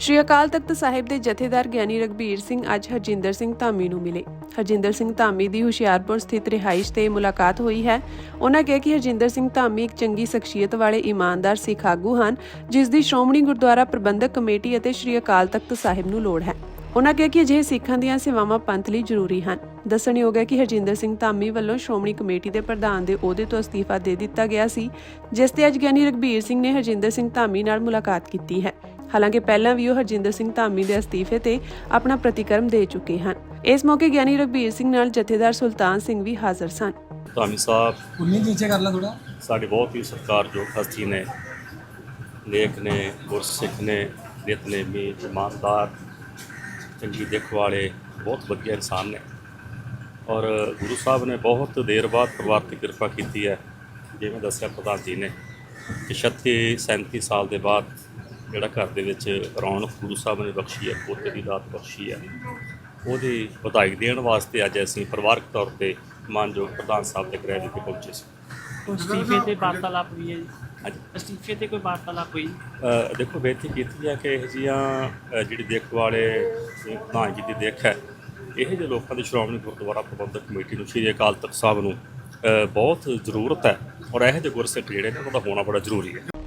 ਸ਼੍ਰੀ ਅਕਾਲ ਤਖਤ ਸਾਹਿਬ ਦੇ ਜਥੇਦਾਰ ਗਿਆਨੀ ਰਗਬੀਰ ਸਿੰਘ ਅੱਜ ਹਰਜਿੰਦਰ ਸਿੰਘ ਧਾਮੀ ਨੂੰ ਮਿਲੇ। ਹਰਜਿੰਦਰ ਸਿੰਘ ਧਾਮੀ ਦੀ ਹੁਸ਼ਿਆਰਪੁਰ ਸਥਿਤ ਰਿਹਾਇਸ਼ ਤੇ ਮੁਲਾਕਾਤ ਹੋਈ ਹੈ। ਉਹਨਾਂ ਕਿਹਾ ਕਿ ਹਰਜਿੰਦਰ ਸਿੰਘ ਧਾਮੀ ਇੱਕ ਚੰਗੀ ਸ਼ਖਸੀਅਤ ਵਾਲੇ ਇਮਾਨਦਾਰ ਸਿੱਖ ਆਗੂ ਹਨ, ਜਿਸ ਦੀ ਸ਼੍ਰੋਮਣੀ ਗੁਰਦੁਆਰਾ ਪ੍ਰਬੰਧਕ ਕਮੇਟੀ ਅਤੇ ਸ਼੍ਰੀ ਅਕਾਲ ਤਖਤ ਸਾਹਿਬ ਨੂੰ ਲੋੜ ਹੈ। ਉਹਨਾਂ ਕਿਹਾ ਕਿ ਅਜਿਹੇ ਸਿੱਖਾਂ ਦੀਆਂ ਸੇਵਾਵਾਂ ਪੰਥ ਲਈ ਜ਼ਰੂਰੀ ਹਨ। ਦੱਸਣਯੋਗ ਹੈ ਕਿ ਹਰਜਿੰਦਰ ਸਿੰਘ ਧਾਮੀ ਵੱਲੋਂ ਸ਼੍ਰੋਮਣੀ ਕਮੇਟੀ ਦੇ ਪ੍ਰਧਾਨ ਦੇ ਅਹੁਦੇ ਤੋਂ ਅਸਤੀਫਾ ਦੇ ਦਿੱਤਾ ਗਿਆ ਸੀ, ਜਿਸ ਤੇ ਅੱਜ ਗਿਆਨੀ ਰਗਬੀਰ ਸਿੰਘ ਨੇ ਹਰਜਿੰਦਰ ਸਿੰਘ ਧਾਮੀ ਨਾਲ ਮੁਲਾਕਾਤ ਕੀਤੀ ਹੈ। ਹਾਲਾਂਕਿ ਪਹਿਲਾਂ ਵੀ ਉਹ ਹਰਜਿੰਦਰ ਸਿੰਘ ਧਾਮੀ ਦੇ ਅਸਤੀਫੇ ਤੇ ਆਪਣਾ ਪ੍ਰਤੀਕਰਮ ਦੇ ਚੁੱਕੇ ਹਨ। ਇਸ ਮੌਕੇ ਗਿਆਨੀ ਰਗਬੀਰ ਸਿੰਘ ਨਾਲ ਜਥੇਦਾਰ ਸੁਲਤਾਨ ਸਿੰਘ ਵੀ ਹਾਜ਼ਰ ਸਨ। ਧਾਮੀ ਸਾਹਿਬ ਉਨੀ ਨੀਚੇ ਕਰ ਲਾ ਥੋੜਾ ਸਾਡੇ ਬਹੁਤ ਹੀ ਸਤਿਕਾਰਯੋਗ ਹਸਤੀ ਨੇ। ਲੇਖ ਨੇ ਗੁਰਸਿੱਖ ਨੇ ਨਿਤਨੇਮੀ ਇਮਾਨਦਾਰ ਚੰਗੀ ਦਿੱਖ ਵਾਲੇ ਬਹੁਤ ਵਧੀਆ ਇਨਸਾਨ ਨੇ। ਔਰ ਗੁਰੂ ਸਾਹਿਬ ਨੇ ਬਹੁਤ ਦੇਰ ਬਾਅਦ ਪਰਿਵਾਰ ਤੇ ਕਿਰਪਾ ਕੀਤੀ ਹੈ ਜਿਵੇਂ ਦੱਸਿਆ ਪ੍ਰਧਾਨ ਜੀ ਨੇ ਕਿ 36 37 ਸਾਲ ਦੇ ਬਾਅਦ ਜਿਹੜਾ ਘਰ ਦੇ ਵਿੱਚ ਰੌਣਕ ਗੁਰੂ ਸਾਹਿਬ ਨੇ ਬਖਸ਼ੀ ਹੈ ਪੋਤੇ ਦੀ ਦਾਤ ਬਖਸ਼ੀ ਹੈ ਉਹਦੀ ਵਧਾਈ ਦੇਣ ਵਾਸਤੇ ਅੱਜ ਅਸੀਂ ਪਰਿਵਾਰਕ ਤੌਰ ਤੇ ਮਾਨਯੋਗ ਪ੍ਰਧਾਨ ਸਾਹਿਬ ਦੇ ਗ੍ਰਹਿ ਵਿਖੇ ਪਹੁੰਚੇ ਸੀ। ਅਸਤੀਫੇ ਤੇ ਵਾਰਤਾਲਾਪ ਹੋਈ ਹੈ ਜੀ। ਅਸਤੀਫੇ ਤੇ ਕੋਈ ਵਾਰਤਾਲਾਪ ਹੋਈ? ਦੇਖੋ ਬੇਨਤੀ ਕੀਤੀ ਹੈ ਕਿ ਇਹ ਜੀਆਂ ਜਿਹੜੀ ਦੇਖ ਵਾਲੇ ਪ੍ਰਧਾਨ ਜੀ ਦੀ ਦੇਖ ਹੈ ਇਹ ਜਿਹੇ ਲੋਕਾਂ ਦੀ ਸ਼੍ਰੋਮਣੀ ਗੁਰਦੁਆਰਾ ਪ੍ਰਬੰਧਕ ਕਮੇਟੀ ਨੂੰ ਸ਼੍ਰੀ ਅਕਾਲ ਤਖਤ ਸਾਹਿਬ ਨੂੰ ਬਹੁਤ ਜ਼ਰੂਰਤ ਹੈ ਔਰ ਇਹੋ ਜਿਹੇ ਗੁਰਸਿੱਖ ਜਿਹੜੇ ਨੇ ਉਹਨਾਂ ਦਾ ਹੋਣਾ ਬੜਾ ਜ਼ਰੂਰੀ ਹੈ।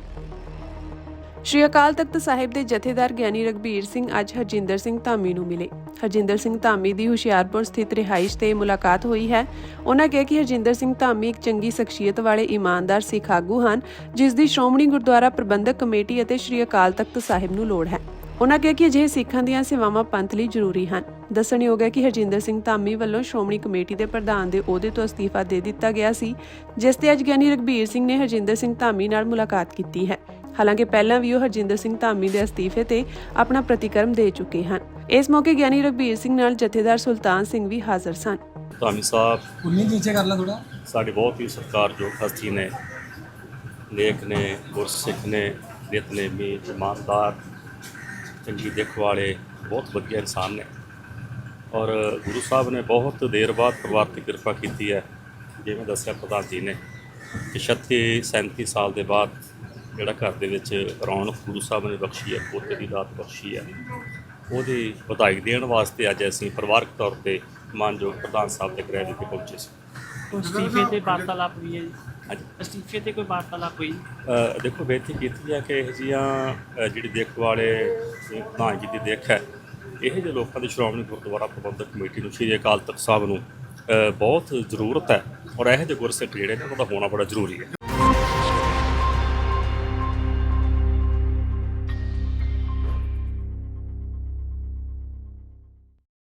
ਸ਼੍ਰੀ ਅਕਾਲ ਤਖਤ ਸਾਹਿਬ ਦੇ ਜਥੇਦਾਰ ਗਿਆਨੀ ਰਗਬੀਰ ਸਿੰਘ ਅੱਜ ਹਰਜਿੰਦਰ ਸਿੰਘ ਧਾਮੀ ਨੂੰ ਮਿਲੇ। ਹਰਜਿੰਦਰ ਸਿੰਘ ਧਾਮੀ ਦੀ ਹੁਸ਼ਿਆਰਪੁਰ ਸਥਿਤ ਰਿਹਾਇਸ਼ ਤੇ ਮੁਲਾਕਾਤ ਹੋਈ ਹੈ। ਉਹਨਾਂ ਕਿਹਾ ਕਿ ਹਰਜਿੰਦਰ ਸਿੰਘ ਧਾਮੀ ਇੱਕ ਚੰਗੀ ਸ਼ਖਸੀਅਤ ਵਾਲੇ ਇਮਾਨਦਾਰ, ਸਿੱਖ ਆਗੂ ਹਨ, ਜਿਸ ਦੀ ਸ਼੍ਰੋਮਣੀ ਗੁਰਦੁਆਰਾ ਪ੍ਰਬੰਧਕ ਕਮੇਟੀ ਅਤੇ ਸ਼੍ਰੀ ਅਕਾਲ ਤਖਤ ਸਾਹਿਬ ਨੂੰ ਲੋੜ ਹੈ। ਉਹਨਾਂ ਕਿਹਾ ਕਿ ਅਜਿਹੇ ਸਿੱਖਾਂ ਦੀਆਂ ਸੇਵਾਵਾਂ ਪੰਥ ਲਈ ਜ਼ਰੂਰੀ ਹਨ। ਦੱਸਣਯੋਗ ਹੈ ਕਿ ਹਰਜਿੰਦਰ ਸਿੰਘ ਧਾਮੀ ਵੱਲੋਂ ਸ਼੍ਰੋਮਣੀ ਕਮੇਟੀ ਦੇ ਪ੍ਰਧਾਨ ਦੇ ਅਹੁਦੇ ਤੋਂ ਅਸਤੀਫਾ ਦੇ ਦਿੱਤਾ ਗਿਆ ਸੀ, ਜਿਸ ਤੇ ਅੱਜ ਗਿਆਨੀ ਰਗਬੀਰ ਸਿੰਘ ਨੇ ਹਰਜਿੰਦਰ ਸਿੰਘ ਧਾਮੀ ਨਾਲ ਮੁਲਾਕਾਤ ਕੀਤੀ ਹੈ। ਹਾਲਾਂਕਿ ਪਹਿਲਾਂ ਵੀ ਉਹ ਹਰਜਿੰਦਰ ਸਿੰਘ ਧਾਮੀ ਦੇ ਅਸਤੀਫੇ ਤੇ ਆਪਣਾ ਪ੍ਰਤੀਕਰਮ ਦੇ ਚੁੱਕੇ ਹਨ। ਇਸ ਮੌਕੇ ਗਿਆਨੀ ਰਗਬੀਰ ਸਿੰਘ ਨਾਲ ਜਥੇਦਾਰ ਸੁਲਤਾਨ ਸਿੰਘ ਵੀ ਹਾਜ਼ਰ ਸਨ। ਧਾਮੀ ਸਾਹਿਬ ਉਨੀ ਨੀਚੇ ਕਰ ਲਾ ਥੋੜਾ ਸਾਡੇ ਬਹੁਤ ਹੀ ਸਤਿਕਾਰਯੋਗ ਹਸਤੀ ਨੇ। ਲੇਖ ਨੇ ਗੁਰਸਿੱਖ ਨੇ ਨਿਤਨੇਮੀ ਇਮਾਨਦਾਰ ਚੰਗੀ ਦਿੱਖ ਵਾਲੇ ਬਹੁਤ ਵਧੀਆ ਇਨਸਾਨ ਨੇ। ਔਰ ਗੁਰੂ ਸਾਹਿਬ ਨੇ ਬਹੁਤ ਦੇਰ ਬਾਅਦ ਪਰਿਵਾਰ ਤੇ ਕਿਰਪਾ ਕੀਤੀ ਹੈ। ਜਿਵੇਂ ਦੱਸਿਆ ਪ੍ਰਧਾਨ ਜੀ ਨੇ ਕਿ 36 37 ਸਾਲ ਦੇ ਬਾਅਦ ਜਿਹੜਾ ਘਰ ਦੇ ਵਿੱਚ ਰੌਣਕ ਗੁਰੂ ਸਾਹਿਬ ਨੇ ਬਖਸ਼ੀ ਹੈ ਪੋਤੇ ਦੀ ਦਾਤ ਬਖਸ਼ੀ ਹੈ ਉਹਦੀ ਵਧਾਈ ਦੇਣ ਵਾਸਤੇ ਅੱਜ ਅਸੀਂ ਪਰਿਵਾਰਕ ਤੌਰ ਤੇ ਮਾਨਯੋਗ ਪ੍ਰਧਾਨ ਸਾਹਿਬ ਦੇ ਗ੍ਰਹਿ ਵਿਖੇ ਪਹੁੰਚੇ ਸੀ। ਅਸਤੀਫੇ ਤੇ ਵਾਰਤਾਲਾਪ ਹੋਈ ਹੈ ਜੀ। ਅਸਤੀਫੇ ਤੇ ਕੋਈ ਵਾਰਤਾਲਾਪ ਹੋਈ? ਦੇਖੋ ਬੇਨਤੀ ਕੀਤੀ ਹੈ ਕਿ ਇਹ ਜੀਆਂ ਜਿਹੜੀ ਦੇਖ ਵਾਲੇ ਪ੍ਰਧਾਨ ਜੀ ਦੀ ਦੇਖ ਹੈ ਇਹ ਜਿਹੇ ਲੋਕਾਂ ਦੀ ਸ਼੍ਰੋਮਣੀ ਗੁਰਦੁਆਰਾ ਪ੍ਰਬੰਧਕ ਕਮੇਟੀ ਨੂੰ ਸ਼੍ਰੀ ਅਕਾਲ ਤਖਤ ਸਾਹਿਬ ਨੂੰ ਬਹੁਤ ਜ਼ਰੂਰਤ ਹੈ ਔਰ ਇਹੋ ਜਿਹੇ ਗੁਰਸਿੱਖ ਜਿਹੜੇ ਨੇ ਉਹਨਾਂ ਦਾ ਹੋਣਾ ਬੜਾ ਜ਼ਰੂਰੀ ਹੈ।